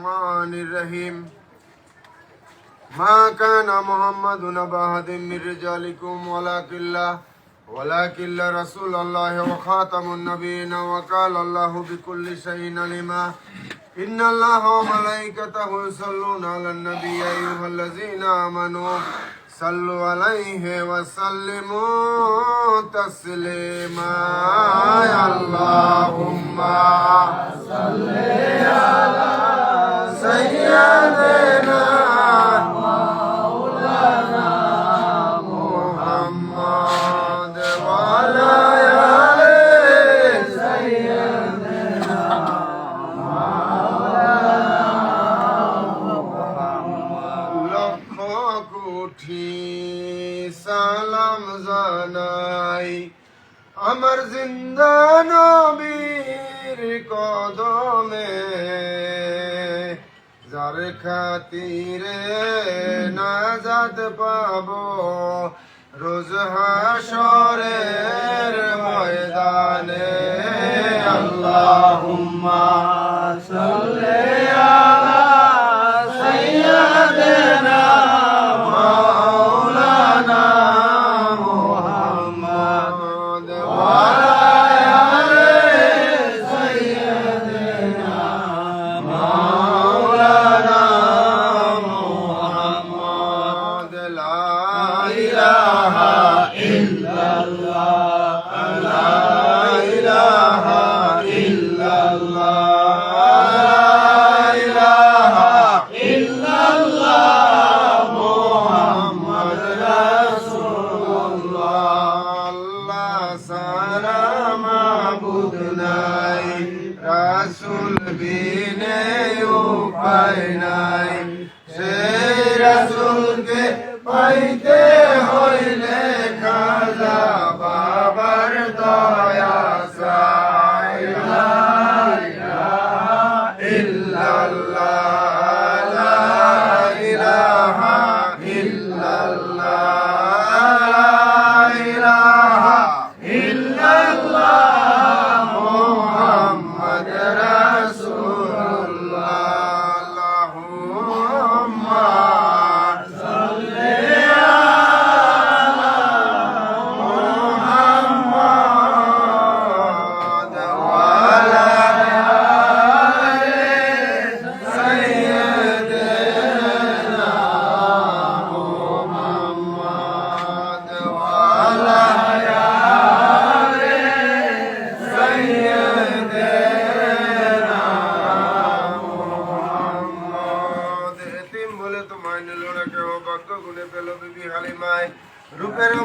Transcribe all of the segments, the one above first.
الرحمن الرحيم ما كان محمد نبا أحد من رجالكم ولكن لا ولكن رسول الله وخاتم النبيين وقال الله بكل شيء عليما إن الله وملائكته يصلون على النبي يا أيها الذين آمنوا صلوا عليه وسلموا تسليما يا اللهم আমার জিন্দা নবীর কদমে যার খাতিরে নাজাদ পাব রোজ হাসরের লা ইলাহা ইল্লাল্লাহ। লা ইলাহা ইল্লাল্লাহ। নাই রাসূল বিনে উপায় নাই। ইল্লাল্লাহ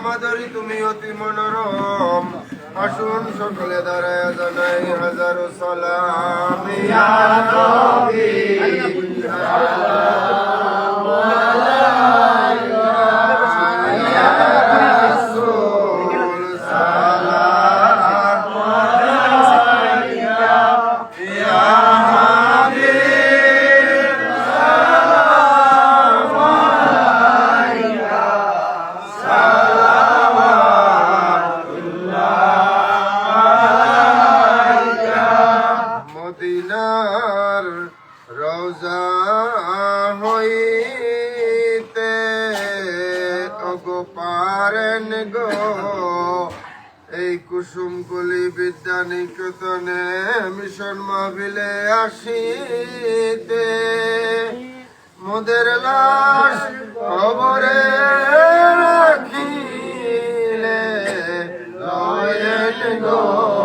মাধুরী তুমি অতি মনোরম। আসুন সকলে দাঁড়ায় জানাই হাজারো সালাম। অগো পারেন গো, এই কুসুম কলি বিদ্যা নিকেতনে মিশন মাহবিলে আসিতে। মোদের লাশ খবরে রাখিলে, লয়েন গো।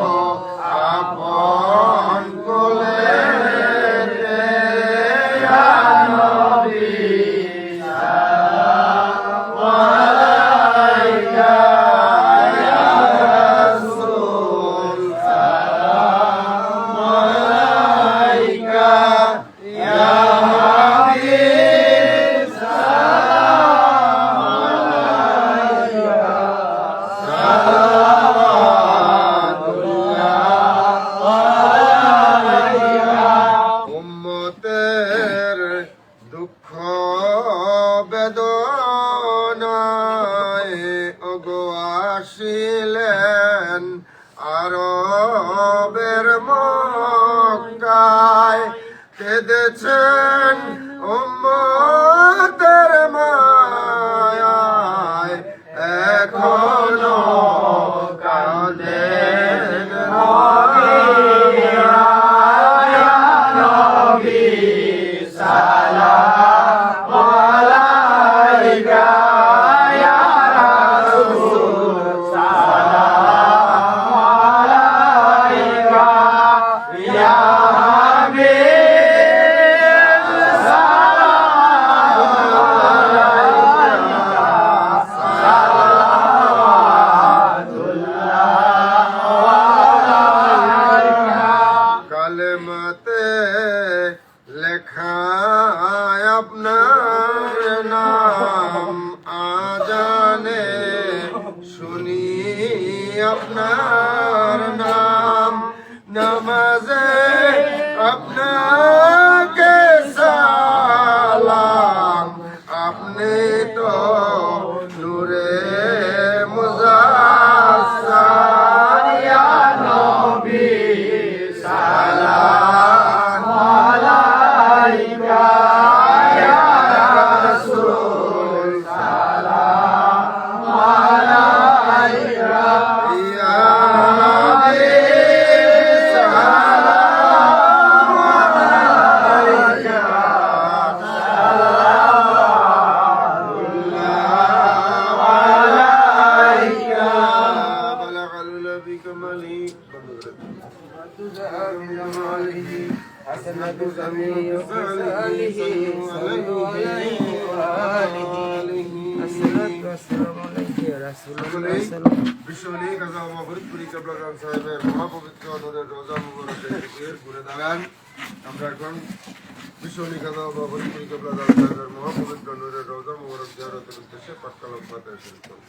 মক্কায় কেঁদেছেন আপনার নাম। নামাজে আপনাকে সালাম। আপনি তো নূরে حسنة جميع فعله صلوا عليه وآله বিশ্বনী কাজা মহরিদপুরি কাবলাগান সাহেবের মহাপবিত্র নদের রোজা মুবারকের জিকির ঘুরে দাঁড়ান আমরা এখন বিশ্বনী কাজা মহরিদপুরি কাবলাগান সাহেবের মহাপবিত্র নদের রোজা মুবারক জিয়ারতের উদ্দেশ্যে পাটকালক পাতে শুরু করব